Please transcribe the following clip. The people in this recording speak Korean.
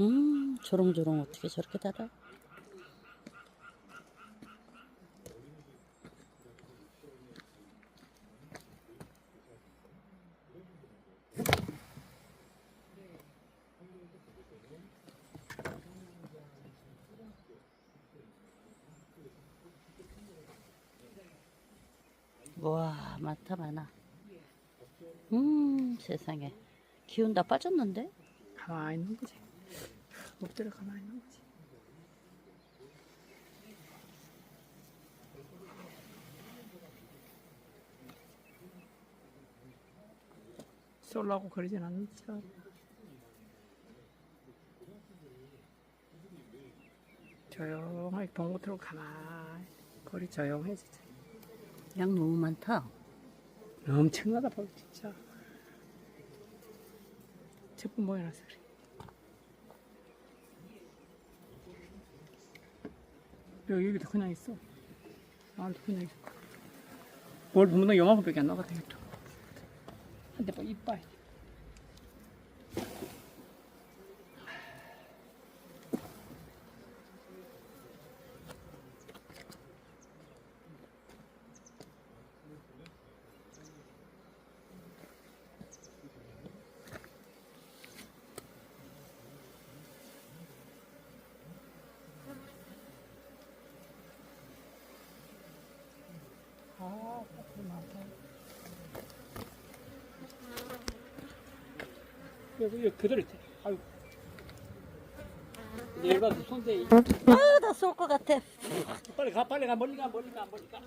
음, 조롱조롱 어떻게 저렇게 달아? 와, 많다, 많아. 음, 세상에. 기운 다 빠졌는데? 가만히 있는 거지. 엎드려 가만히 있는 거지. 쏠라고 그러진 않죠. 조용하게 동무트로 가만히 거리 조용해지지. 양 너무 많다. 엄청나다 벌 진짜. 제품 모여놨어 그래. 여기 여기도 그냥 있어. 나한테 그냥 있어. 뭘 보면 너 요만큼밖에 안 나가 되겠다. 한대 봐 이빨. 아. 여기 여기 그대로 있지. 아유. 내가 손대 아, 나쏠것 같아. 빨리 가 빨리 가 멀리 가 멀리 가 멀리 가.